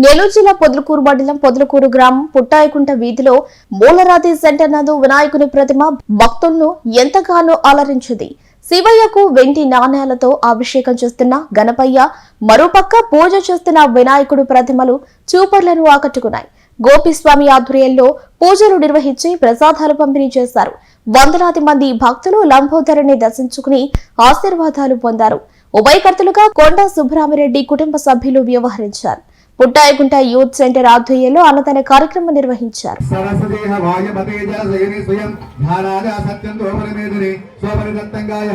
నెల్లూరు జిల్లా పొదలకూరు మండలం పొదలకూరు గ్రామం పుట్టాయకుంట వీధిలో మూలరాతి సెంటర్ నందు వినాయకుని ప్రతిమ భక్తులను ఎంతగానో అలరించింది. శివయ్యకు వెండి నాణేలతో అభిషేకం చేస్తున్న గణపయ్య మరోపక్క పూజ చేస్తున్న వినాయకుడు ప్రతిమలు చూపర్లను ఆకట్టుకున్నాయి. గోపిస్వామి ఆధ్వర్యంలో పూజలు నిర్వహించి ప్రసాదాలు పంపిణీ చేశారు. వందలాది మంది భక్తులు లంబోదరుని దర్శించుకుని ఆశీర్వాదాలు పొందారు. ఉభయకర్తలుగా కొండా సుబ్బరామిరెడ్డి కుటుంబ సభ్యులు వ్యవహరించారు. పుట్టాయగుంట యూత్ సెంటర్ ఆధ్వర్యంలో అన్నదాన కార్యక్రమం నిర్వహించారు. సరస్వదేహ వాయుమతే జలశయని స్వయం ధారాజ సత్యం దోపరిమేదిని స్వపరిదత్తంగాయ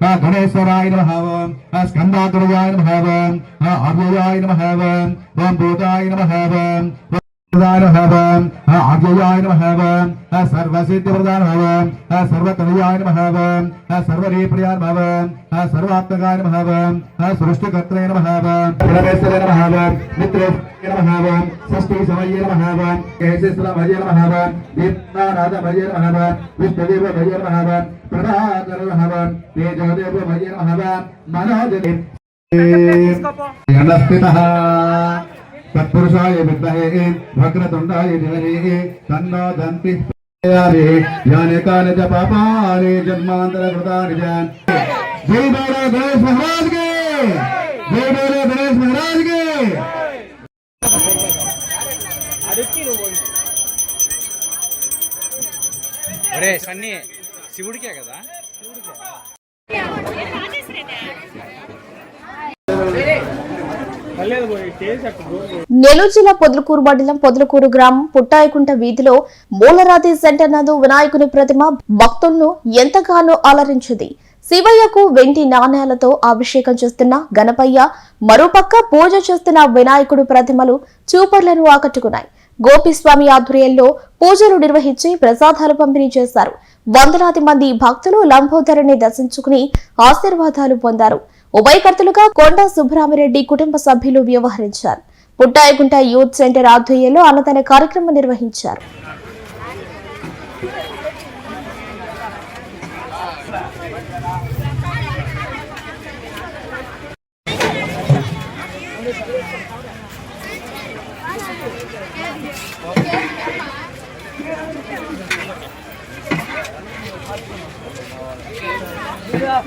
గణేశ్వరాయ మహేంద్రే ఆపో హుష్టామ యోగవః తానవోర్జేతదాతనః నహీరణాయ దక్షసే గంధద్వారాం प्रदान हव आज्ञयाय नमः हव सर्वसिद्धि प्रदान हव सर्वतनयाय नमः हव सर्वरेप्रियाय नमः हव सर्वात्मकाय नमः हव सृष्टिकर्तृय नमः मित्र नमः हव षष्ठी समये नमः भजय नमः हव भजय नमः विष्णुदेव भजय नमः प्रभाकर नमः हव भजय नमः हव मनोदेव नमस्ते तत्पुरुषाय विद्महे वक्रतुण्डाय धीमहि तन्नो दन्ति यानि यानि कानि च पापानि जन्मान्तरकृतानि च जय बोलो गणेश महाराज के जय बोलो गणेश महाराज के ఒరే సన్నీ శివుడికే కదా నెల్లూరు జిల్లా పొదలకూరు మండలం పొదలకూరు గ్రామం పుట్టాయకుంట వీధిలో మూలరాతి సెంటర్ నందు వినాయకుని ప్రతిమ భక్తులను ఎంతగానో అలరించింది. శివయ్యకు వెండి నాణేలతో అభిషేకం చేస్తున్న గణపయ్య మరోపక్క పూజ చేస్తున్న వినాయకుడు ప్రతిమలు చూపర్లను ఆకట్టుకున్నాయి. గోపిస్వామి ఆధ్వర్యంలో పూజలు నిర్వహించి ప్రసాదాలు పంపిణీ చేశారు. వందలాది మంది భక్తులు లంబోదరుని దర్శించుకుని ఆశీర్వాదాలు పొందారు. ఉభయకర్తలుగా కొండా సుబ్బరామిరెడ్డి కుటుంబ సభ్యులు వ్యవహరించారు. పుట్టాయకుంట యూత్ సెంటర్ ఆధ్వర్యంలో అన్నదాన కార్యక్రమం నిర్వహించారు.